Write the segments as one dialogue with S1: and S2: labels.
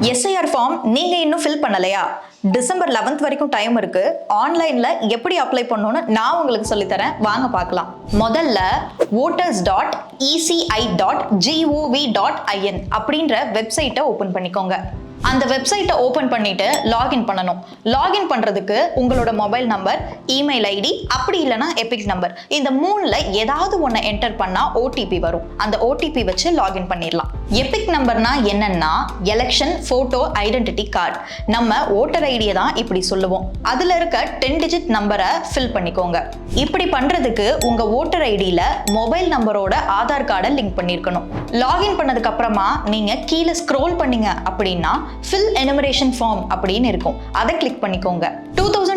S1: SIR form நீங்க இன்னும் fill பண்ணலையா? டிசம்பர் 11th வரைக்கும் டைம் இருக்கு. ஆன்லைன்ல எப்படி அப்ளை பண்ணணும்னு நான் உங்களுக்கு சொல்லித் தரேன் வாங்க பார்க்கலாம். முதல்ல voters dot ECI dot GOV dot IN அப்படின்ற வெப்சைட்டை ஓபன் பண்ணிக்கோங்க. அந்த வெப்சைட்டை ஓபன் பண்ணிட்டு லாகின் பண்ணணும். லாகின் பண்றதுக்கு உங்களோட மொபைல் நம்பர் இமெயில் ஐடி அப்படி இல்லைன்னா எபிக் நம்பர் இந்த மூணுல ஏதாவது ஒன்று என்டர் பண்ணா ஓடிபி வரும். அந்த ஓடிபி வச்சு லாகின் பண்ணிடலாம். எபிக் நம்பர்னா என்னன்னா எலெக்ஷன் போட்டோ ஐடென்டிட்டி கார்டு நம்ம ஓட்டர் ஐடியை தான் இப்படி சொல்லுவோம். அதுல இருக்க டென் டிஜிட் நம்பரை ஃபில் பண்ணிக்கோங்க. இப்படி பண்றதுக்கு உங்க ஓட்டர் ஐடியில மொபைல் நம்பரோட ஆதார் கார்டை லிங்க் பண்ணியிருக்கணும் லாகின் பண்ணதுக்கு அப்புறமா நீங்க கீழே ஸ்க்ரோல் பண்ணீங்க அப்படின்னா ஃபில் எனுமரேஷன் ஃபார்ம் அப்படின்னு இருக்கும். அதை கிளிக் பண்ணிக்கோங்க. டூ தௌசண்ட்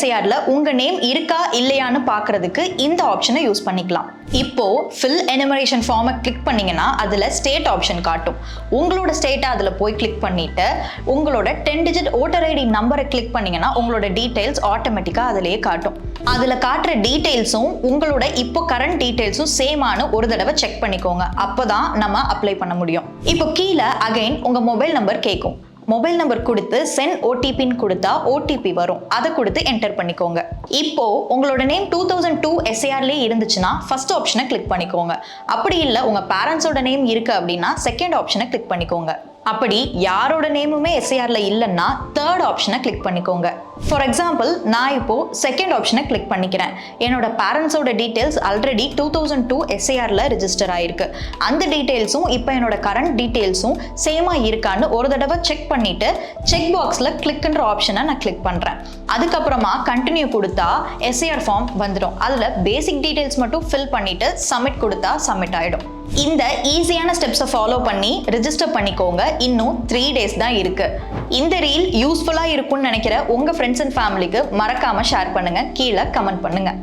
S1: எஸ்ஐஆர்ல உங்க நேம் இருக்கா இல்லையான்னு பார்க்கிறதுக்கு இந்த ஆப்ஷனை யூஸ் பண்ணிக்கலாம். இப்போ ஃபில் எனிமரேஷன் ஃபார்மை கிளிக் பண்ணீங்கன்னா அதில் ஸ்டேட் ஆப்ஷன் காட்டும். உங்களோட ஸ்டேட்டை அதில் போய் கிளிக் பண்ணிட்டு உங்களோட டென் டிஜிட் ஓட்டர் ஐடி நம்பரை கிளிக் பண்ணீங்கன்னா உங்களோட டீட்டெயில்ஸ் ஆட்டோமேட்டிக்காக அதிலேயே காட்டும். அதில் காட்டுற டீட்டெயில்ஸும் உங்களோட இப்போ கரண்ட் டீட்டெயில்ஸும் சேமானு ஒரு தடவை செக் பண்ணிக்கோங்க. அப்போ தான் நம்ம அப்ளை பண்ண முடியும். இப்போ கீழே அகைன் உங்கள் மொபைல் நம்பர் கேட்கும் மொபைல் நம்பர் கொடுத்து சென்ட் ஓடிபின்னு கொடுத்தா ஓடிபி வரும். அதை கொடுத்து என்டர் பண்ணிக்கோங்க. இப்போ உங்களோட நேம் டூ தௌசண்ட் டூ எஸ்ஏஆர்லேயே இருந்துச்சுன்னா ஃபர்ஸ்ட் ஆப்ஷனை கிளிக் பண்ணிக்கோங்க. அப்படி இல்லை உங்கள் பேரண்ட்ஸோட நேம் இருக்குது அப்படின்னா செகண்ட் ஆப்ஷனை கிளிக் பண்ணிக்கோங்க. அப்படி யாரோட நேமுமே எஸ்ஏஆர்ல இல்லைன்னா தேர்ட் ஆப்ஷனை கிளிக் பண்ணிக்கோங்க. ஃபார் எக்ஸாம்பிள் நான் இப்போ செகண்ட் ஆப்ஷனை கிளிக் பண்ணிக்கிறேன். என்னோட பேரண்ட்ஸோட details already two thousand two எஸ்ஏஆர்ல register ஆயிருக்கு. அந்த டீட்டெயில்ஸும் இப்போ என்னோட கரண்ட் டீட்டெயில்ஸும் சேமா இருக்கான்னு ஒரு தடவை செக் பண்ணிட்டு செக் பாக்ஸில் கிளிக்ன்ற ஆப்ஷனை நான் கிளிக் பண்ணுறேன் அதுக்கப்புறமா கண்டினியூ கொடுத்தா எஸ்ஏஆர் ஃபார்ம் வந்துடும். அதில் பேசிக் டீட்டெயில்ஸ் மட்டும் ஃபில் பண்ணிட்டு சப்மிட் கொடுத்தா சப்மிட் ஆகிடும் இந்த ஈஸியான ஸ்டெப்ஸை ஃபாலோ பண்ணி ரிஜிஸ்டர் பண்ணிக்கோங்க. இன்னும் த்ரீ டேஸ் தான் இருக்கு. இந்த ரீல் யூஸ்ஃபுல்லாக இருக்கும்னு நினைக்கிற உங்கள் ஃப்ரெண்ட்ஸ் அண்ட் ஃபேமிலிக்கு மறக்காமல் ஷேர் பண்ணுங்கள் கீழே கமெண்ட் பண்ணுங்கள்